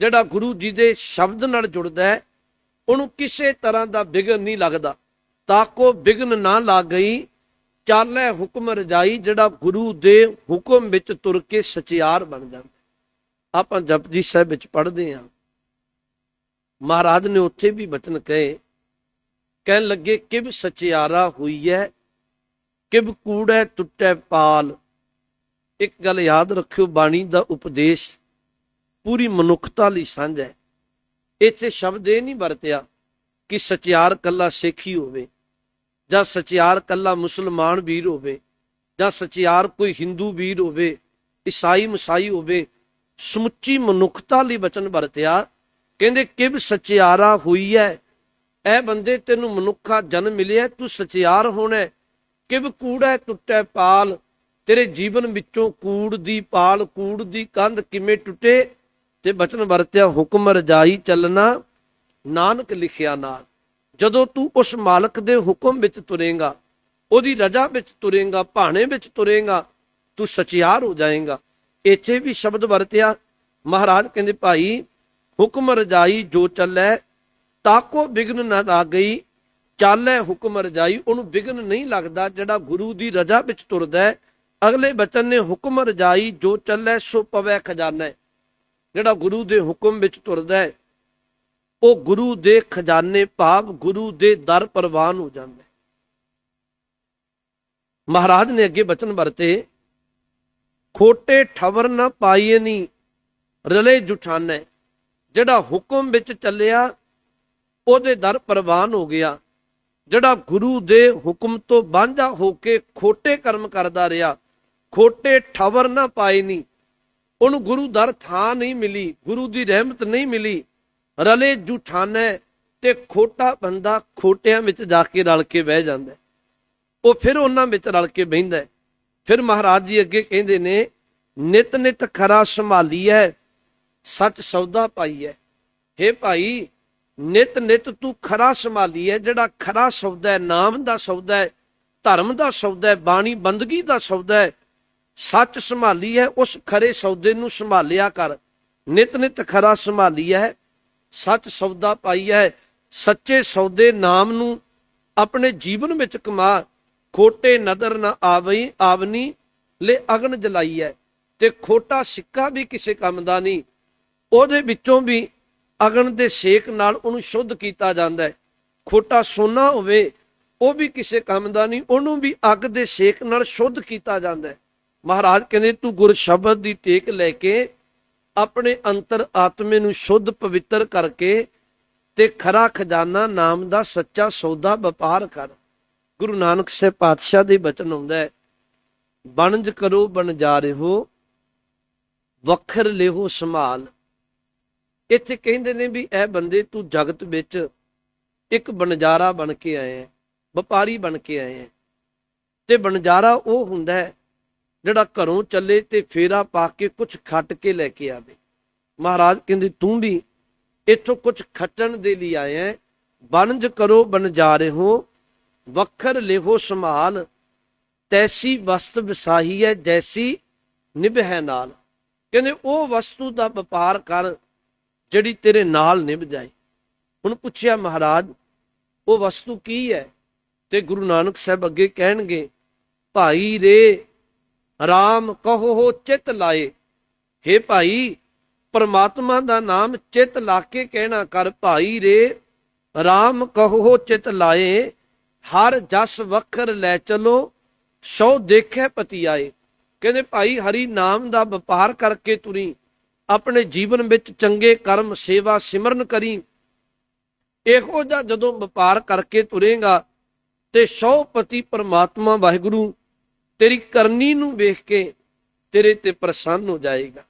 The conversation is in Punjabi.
ਜਿਹੜਾ ਗੁਰੂ ਜੀ ਦੇ ਸ਼ਬਦ ਨਾਲ ਜੁੜਦਾ ਹੈ, ਉਹਨੂੰ ਕਿਸੇ ਤਰ੍ਹਾਂ ਦਾ ਵਿਗਨ ਨਹੀਂ ਲੱਗਦਾ। ਤਾਂ ਕੋ ਵਿਗਨ ਨਾ ਲੱਗ ਗਈ, ਚਾਲੇ ਹੁਕਮ ਰਜਾਈ, ਜਿਹੜਾ ਗੁਰੂ ਦੇ ਹੁਕਮ ਵਿੱਚ ਤੁਰ ਕੇ ਸਚਿਆਰ ਬਣ ਜਾਂਦਾ ਆਪਾਂ ਜਪਜੀ ਸਾਹਿਬ ਵਿੱਚ ਪੜ੍ਹਦੇ ਹਾਂ। ਮਹਾਰਾਜ ਨੇ ਉੱਥੇ ਵੀ ਬਚਨ ਕਹੇ, ਕਹਿਣ ਲੱਗੇ ਕਿਬ ਸਚਿਆਰਾ ਹੋਈ ਹੈ ਕਿਬ ਕੂੜੈ ਟੁੱਟੈ ਪਾਲ। ਇੱਕ ਗੱਲ ਯਾਦ ਰੱਖਿਓ, ਬਾਣੀ ਦਾ ਉਪਦੇਸ਼ ਪੂਰੀ ਮਨੁੱਖਤਾ ਲਈ ਸਾਂਝ ਹੈ। ਇੱਥੇ ਸ਼ਬਦ ਇਹ ਨਹੀਂ ਵਰਤਿਆ ਕਿ ਸਚਿਆਰ ਕੱਲਾ ਹੀ ਹੋਵੇ, ਜਾਂ ਸਚਿਆਰ ਕੱਲਾ ਮੁਸਲਮਾਨ ਵੀਰ ਹੋਵੇ, ਜਾਂ ਸਚਿਆਰ ਕੋਈ ਹਿੰਦੂ ਵੀਰ ਹੋਵੇ, ਈਸਾਈ ਮਸਾਈ ਹੋਵੇ। ਸਮੁੱਚੀ ਮਨੁੱਖਤਾ ਲਈ ਬਚਨ ਵਰਤਿਆ, ਕਹਿੰਦੇ ਕਿਵ ਸਚਿਆਰਾ ਹੋਈ ਹੈ ਇਹ ਬੰਦੇ ਤੈਨੂੰ ਮਨੁੱਖਾ ਜਨਮ ਮਿਲਿਆ, ਤੂੰ ਸਚਿਆਰ ਹੋਣਾ ਕਿਵ ਕੂੜਾ ਟੁੱਟੈ ਪਾਲ, ਤੇਰੇ ਜੀਵਨ ਵਿੱਚੋਂ ਕੂੜ ਦੀ ਪਾਲ, ਕੂੜ ਦੀ ਕੰਧ ਕਿਵੇਂ ਟੁੱਟੇ ਤੇ ਬਚਨ ਵਰਤਿਆ ਹੁਕਮ ਰਜਾਈ ਚੱਲਣਾ, ਨਾਨਕ ਲਿਖਿਆ ਨਾਲ। ਜਦੋਂ ਤੂੰ ਉਸ ਮਾਲਕ ਦੇ ਹੁਕਮ ਵਿੱਚ ਤੁਰੇਗਾ, ਉਹਦੀ ਰਜ਼ਾ ਵਿੱਚ ਤੁਰੇਗਾ, ਭਾਣੇ ਵਿੱਚ ਤੁਰੇਗਾ, ਤੂੰ ਸਚਿਆਰ ਹੋ ਜਾਏਗਾ। ਇੱਥੇ ਵੀ ਸ਼ਬਦ ਵਰਤਿਆ, ਮਹਾਰਾਜ ਕਹਿੰਦੇ, ਭਾਈ, ਹੁਕਮ ਰਜਾਈ ਜੋ ਚੱਲੈ ਤਾਕੋ ਵਿਗਨ ਨਾ ਲਾ ਗਈ ਚਾਲੇ ਹੁਕਮ ਰਜਾਈ, ਉਹਨੂੰ ਵਿਗਨ ਨਹੀਂ ਲੱਗਦਾ ਜਿਹੜਾ ਗੁਰੂ ਦੀ ਰਜ਼ਾ ਵਿੱਚ ਤੁਰਦਾ ਅਗਲੇ ਬਚਨ ਨੇ ਹੁਕਮ ਰਜਾਈ ਜੋ ਚੱਲੈ, ਸੋ ਪਵੈ ਖਜ਼ਾਨਾ। ਜਿਹੜਾ ਗੁਰੂ ਦੇ ਹੁਕਮ ਵਿੱਚ ਤੁਰਦਾ ਹੈ, ਉਹ ਗੁਰੂ ਦੇ ਖਜ਼ਾਨੇ ਭਾਵ ਗੁਰੂ ਦੇ ਦਰ ਪ੍ਰਵਾਨ ਹੋ ਜਾਂਦਾ ਹੈ। ਮਹਾਰਾਜ ਨੇ ਅੱਗੇ ਬਚਨ ਵਰਤੇ, ਖੋਟੇ ਠਵਰ ਨਾ ਪਾਈਏ ਨੀ, ਰਲੇ ਜੁਠਾਨੇ। ਜਿਹੜਾ ਹੁਕਮ ਵਿੱਚ ਚੱਲਿਆ, ਉਹਦੇ ਦਰ ਪ੍ਰਵਾਨ ਹੋ ਗਿਆ। ਜਿਹੜਾ ਗੁਰੂ ਦੇ ਹੁਕਮ ਤੋਂ ਵਾਂਝਾ ਹੋ ਕੇ ਖੋਟੇ ਕਰਮ ਕਰਦਾ ਰਿਹਾ, ਖੋਟੇ ਠਵਰ ਨਾ ਪਾਏ ਨਹੀਂ ਉਹਨੂੰ ਗੁਰੂ ਦਰ ਥਾਂ ਨਹੀਂ ਮਿਲੀ, ਗੁਰੂ ਦੀ ਰਹਿਮਤ ਨਹੀਂ ਮਿਲੀ। ਰਲੇ ਜੁਠਾਨੇ ਤੇ ਖੋਟਾ ਬੰਦਾ ਖੋਟਿਆਂ ਵਿੱਚ ਜਾ ਕੇ ਰਲ ਕੇ ਬਹਿ ਜਾਂਦਾ ਉਹ ਫਿਰ ਉਹਨਾਂ ਵਿੱਚ ਰਲ ਕੇ ਬਹਿੰਦਾ ਫਿਰ ਮਹਾਰਾਜ ਜੀ ਅੱਗੇ ਕਹਿੰਦੇ ਨੇ, ਨਿਤ ਨਿਤ ਖਰਾ ਸੰਭਾਲੀ ਹੈ ਸੱਚ ਸੌਦਾ ਪਾਈਐ। ਹੇ ਭਾਈ, ਨਿਤ ਨਿਤ ਤੂੰ ਖਰਾ ਸੰਭਾਲੀ ਹੈ ਜਿਹੜਾ ਖਰਾ ਸੌਦਾ ਹੈ, ਨਾਮ ਦਾ ਸੌਦਾ ਹੈ, ਧਰਮ ਦਾ ਸੌਦਾ ਹੈ, ਬਾਣੀ ਬੰਦਗੀ ਦਾ ਸੌਦਾ ਹੈ ਸੱਚ ਸੰਭਾਲੀ ਹੈ ਉਸ ਖਰੇ ਸੌਦੇ ਨੂੰ ਸੰਭਾਲਿਆ ਕਰ। ਨਿਤ ਨਿਤ ਖਰਾ ਸੰਭਾਲੀ ਹੈ ਸੱਚ ਸੌਦਾ ਪਾਈ ਹੈ ਸੱਚੇ ਸੌਦੇ ਨਾਮ ਨੂੰ ਆਪਣੇ ਜੀਵਨ ਵਿੱਚ ਕਮਾ। ਖੋਟੇ ਨਦਰ ਨਾ ਆਵਈ, ਆਵਨੀ, ਲੈ ਅਗਨ ਜਲਾਈ ਹੈ ਤੇ ਖੋਟਾ ਸਿੱਕਾ ਵੀ ਕਿਸੇ ਕੰਮ ਦਾ ਨਹੀਂ। ਉਹਦੇ ਵਿੱਚੋਂ ਵੀ ਅਗਨ ਦੇ ਸੇਕ ਨਾਲ ਉਹਨੂੰ ਸ਼ੁੱਧ ਕੀਤਾ ਜਾਂਦਾ ਹੈ। ਖੋਟਾ ਸੋਨਾ ਹੋਵੇ, ਉਹ ਵੀ ਕਿਸੇ ਕੰਮ ਦਾ ਨਹੀਂ, ਉਹਨੂੰ ਵੀ ਅੱਗ ਦੇ ਸੇਕ ਨਾਲ ਸ਼ੁੱਧ ਕੀਤਾ ਜਾਂਦਾ ਹੈ। ਮਹਾਰਾਜ ਕਹਿੰਦੇ, ਤੂੰ ਗੁਰ ਸ਼ਬਦ ਦੀ ਟੇਕ ਲੈ ਕੇ ਆਪਣੇ ਅੰਤਰ ਆਤਮੇ ਨੂੰ ਸ਼ੁੱਧ ਪਵਿੱਤਰ ਕਰਕੇ ਤੇ ਖਰਾ ਖਜ਼ਾਨਾ ਨਾਮ ਦਾ ਸੱਚਾ ਸੌਦਾ ਵਪਾਰ ਕਰ। ਗੁਰੂ ਨਾਨਕ ਸਾਹਿਬ ਪਾਤਸ਼ਾਹ ਦੇ ਬਚਨ ਆਉਂਦਾ ਹੈ, ਬਣਜ ਕਰੋ ਬਣ ਜਾ ਰਹੋ ਵਖਰ ਲਿਹੋ ਸੰਭਾਲ। ਇੱਥੇ ਕਹਿੰਦੇ ਨੇ ਵੀ ਇਹ ਬੰਦੇ ਤੂੰ ਜਗਤ ਵਿੱਚ ਇੱਕ ਬਣਜਾਰਾ ਬਣ ਕੇ ਆਏ ਹੈ, ਵਪਾਰੀ ਬਣ ਕੇ ਆਏ ਹੈ। ਤੇ ਬਣਜਾਰਾ ਉਹ ਹੁੰਦਾ ਹੈ ਜਿਹੜਾ ਘਰੋਂ ਚੱਲੇ ਤੇ ਫੇਰਾ ਪਾ ਕੇ ਕੁਝ ਖੱਟ ਕੇ ਲੈ ਕੇ ਆਵੇ। ਮਹਾਰਾਜ ਕਹਿੰਦੇ, ਤੂੰ ਵੀ ਇੱਥੋਂ ਕੁਝ ਖੱਟਣ ਦੇ ਲਈ ਆਇਆ ਹੈ। ਬਣਜ ਕਰੋ ਰਹੇ ਹੋ। ਵਖਰ ਲਿਹੋ ਸੰਭਾਲ। ਤੈਸੀ ਵਸਤ ਵਿਸਾਹੀ ਹੈ, ਜੈਸੀ ਨਿਭੈ ਨਾਲ। ਕਹਿੰਦੇ, ਉਹ ਵਸਤੂ ਦਾ ਵਪਾਰ ਕਰ, ਜਿਹੜੀ ਤੇਰੇ ਨਾਲ ਨਿਭ ਜਾਏ। ਹੁਣ ਪੁੱਛਿਆ ਮਹਾਰਾਜ, ਉਹ ਵਸਤੂ ਕੀ ਹੈ? ਤੇ ਗੁਰੂ ਨਾਨਕ ਸਾਹਿਬ ਅੱਗੇ ਕਹਿਣਗੇ, ਭਾਈ ਰੇ ਰਾਮ ਕਹੋ ਹੋ ਚਿਤ ਲਾਏ। ਹੇ ਭਾਈ, ਪਰਮਾਤਮਾ ਦਾ ਨਾਮ ਚਿਤ ਲਾ ਕੇ ਕਹਿਣਾ ਕਰ ਭਾਈ ਰੇ। ਰਾਮ ਕਹੋ ਹੋ ਚਿਤ ਲਾਏ, ਹਰ ਜਸ ਵਖਰ ਲੈ ਚਲੋ, ਸੋ ਦੇਖੇ ਪਤੀ ਆਏ ਕਹਿੰਦੇ ਭਾਈ, ਹਰੀ ਨਾਮ ਦਾ ਵਪਾਰ ਕਰਕੇ ਤੁਰੀ, ਆਪਣੇ ਜੀਵਨ ਵਿੱਚ ਚੰਗੇ ਕਰਮ ਸੇਵਾ ਸਿਮਰਨ ਕਰੀ। ਇਹੋ ਜਿਹਾ ਜਦੋਂ ਵਪਾਰ ਕਰਕੇ ਤੁਰੇਗਾ, ਤੇ ਸੌ ਪਤੀ ਪਰਮਾਤਮਾ ਵਾਹਿਗੁਰੂ ਤੇਰੀ ਕਰਨੀ ਨੂੰ ਵੇਖ ਕੇ ਤੇਰੇ ਤੇ ਪ੍ਰਸੰਨ ਹੋ ਜਾਏਗਾ।